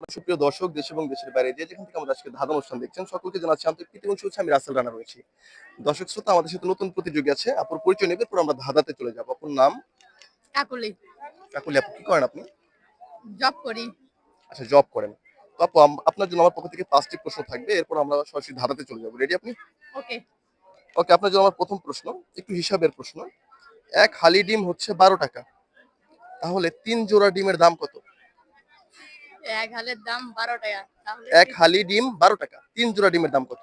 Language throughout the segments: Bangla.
সুপ্রিয় দর্শক দেশ এবং দেশের বাইরে যে যেখান থেকে আমাদের আজকে ধাঁধা অনুষ্ঠান দেখছেন সকলকে জানাচ্ছি আন্তরিক প্রীতি এবং শুভেচ্ছা। আমি রাসেল রানা রয়েছি। দর্শক শ্রোতা আমাদের সাথে নতুন প্রতিযোগী আছে। আপুর পরিচয় নেবে পর আমরা ধাঁধাতে চলে যাব। আপুর নাম? কাকুলি কাকুলি আপু কি করেন আপনি? জব করি। আচ্ছা জব করেন। তো আপু আপনার জন্য আমার পক্ষ থেকে পাঁচটি প্রশ্ন থাকবে। এরপর আমরা সরাসরি ধাঁধাতে চলে যাব। রেডি আপনি? ওকে। ওকে আপনার জন্য আমার প্রথম প্রশ্ন একটু হিসাবের প্রশ্ন। এক হালি ডিম হচ্ছে বারো টাকা। তাহলে তিন জোড়া ডিমের দাম কত? এক হালের দাম বারো টাকা তাহলে এক হালি ডিম বারো টাকা। তিন জোড়া ডিমের দাম কত?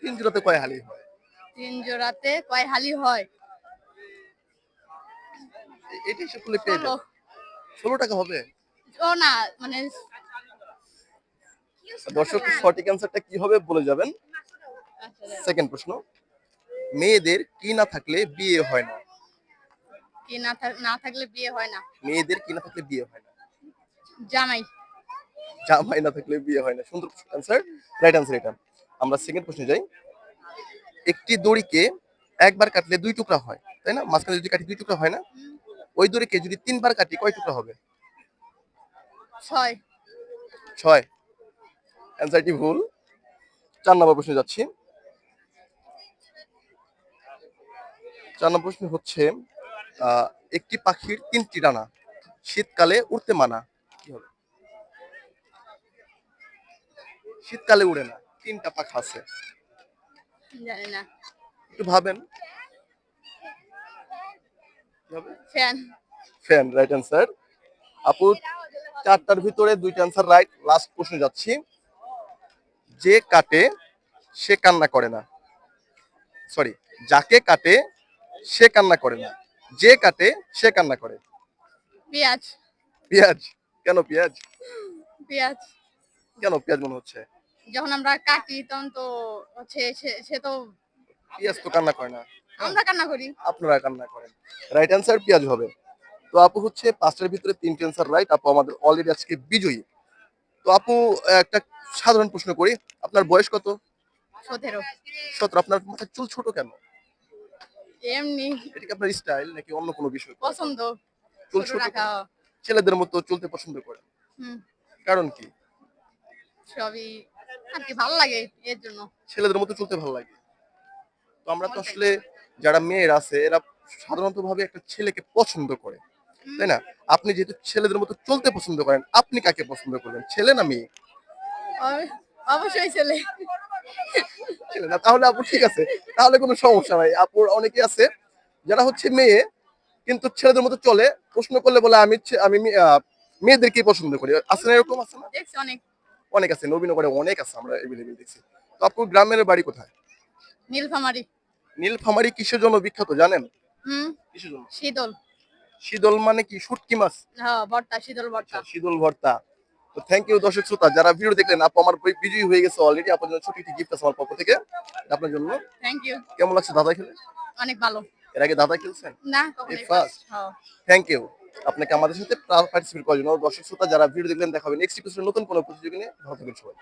তিন জোড়াতে কয় হালি হয়? তিন জোড়াতে কয় হালি হয়? এটা হিসাব করলে পেয়ে ষোলো যাবে। ষোলো। টাকা হবে? ও না মানে দর্শক সঠিক অ্যান্সারটা কি হবে বলে যাবেন। সেকেন্ড প্রশ্ন মেয়েদের কি না থাকলে বিয়ে হয় না? কি না থাক- না থাকলে বিয়ে হয় না। মেয়েদের কি না থাকলে বিয়ে হয় না? জামাই। জামাই না থাকলে বিয়ে হয় না। সুন্দর অ্যান্সার রাইট অ্যান্সার এটা। আমরা সেকেন্ড প্রশ্নে যাই। একটি দড়িকে একবার কাটলে দুই টুকরা হয় তাই না? মাঝখানে যদি কাটি দুই টুকরা হয় না? ওই দড়িকে যদি তিনবার কাটি কয় টুকরা হবে? ছয়। ছয়। অ্যান্সারটি ভুল। চার নম্বর প্রশ্নে যাচ্ছি। চার নম্বর প্রশ্ন হচ্ছে একটি পাখির তিনটি ডানা। শীতকালে উড়তে মানা। কি হবে? শীতকালে উড়ে না তিনটা পাখা আছে। একটু ভাবেন। ফ্যান। ফ্যান রাইট অ্যান্সার আপু চারটার ভিতরে দুইটা অ্যান্সার রাইট লাস্ট প্রশ্নে যাচ্ছি। যে কাটে সে কান্না করে না। সরি যাকে কাটে সে কান্না করে না। যে কাটে সে কান্না করে। পেঁয়াজ। পেঁয়াজ? কেন পেঁয়াজ? পেঁয়াজ। কেন পেঁয়াজ মনে হচ্ছে? যখন আমরা কাটি তখন তো হচ্ছে সে- তো পেঁয়াজ তো কান্না করে না। আমরা কান্না করি। আপনারা কান্না করেন। রাইট অ্যান্সার পেঁয়াজ হবে। তো আপু হচ্ছে পাঁচটার ভিতরে তিনটে অ্যান্সার রাইট আপু আমাদের অলরেডি আজকে বিজয়ী। তো আপু একটা সাধারণ প্রশ্ন করি। আপনার বয়স কত? সতেরো। সতেরো। আপনার মাথায় চুল ছোট কেন? এমনি। এটা কি আপনার স্টাইল নাকি অন্য কোনো বিষয়? পছন্দ। চুল ছোট রাখা ছেলেদের মতো চলতে পছন্দ করেন। হুম। কারণ কি? সবই আর কি ভালো লাগে এর জন্য। ছেলেদের মতো চলতে ভালো লাগে। তো আমরা তো আসলে যারা মেয়েরা আছে এরা সাধারণত ভাবে একটা ছেলেকে পছন্দ করে তাই না? আপনি যেহেতু ছেলেদের মতো চলতে পছন্দ করেন আপনি কাকে পছন্দ করবেন ছেলে না মেয়ে? অবশ্যই ছেলে। ছেলে না? তাহলে আপু ঠিক আছে। তাহলে কোনো সমস্যা নাই। আপুর অনেকে আছে যারা হচ্ছে মেয়ে কিন্তু ছেলেদের মতো চলে। প্রশ্ন করলে বলে আমি আমি মেয়েদেরকেই পছন্দ করি। আছে না এরকম আছে না? অনেক। অনেক আছে নবীনগরে অনেক আছে আমরা এভেলেবেল দেখছি। তো আপুর গ্রামের বাড়ি কোথায়? নীলফামারি। নীলফামারি কিসের জন্য বিখ্যাত জানেন? হুম? কিসের জন্য? শীতল। শীতল মানে কি? শুটকি মাছ? হ্যাঁ ভর্তা শীতল ভর্তা। আচ্ছা, শীতল ভর্তা। তো থ্যাংক ইউ দর্শক শ্রোতা যারা ভিডিও দেখলেন আপু আমার বিজয়ী হয়ে গেছে অলরেডি আপনার জন্য ছোট একটি গিফট আছে আমার পক্ষ থেকে। আপনার জন্য। থ্যাংক ইউ কেমন লাগছে দাদা খেলে? অনেক ভালো। এর আগে দাদা খেলছেন? না হ্যাঁ। থ্যাংক ইউ আপনাকে আমাদের সাথে পার্টিসিপেট করার জন্য দর্শক শ্রোতা যারা ভিডিও দেখলেন দেখাবেন। নেক্সট এপিসোডে নতুন কোনো প্রতিযোগী নিয়ে ভালো থাকবেন সবাই।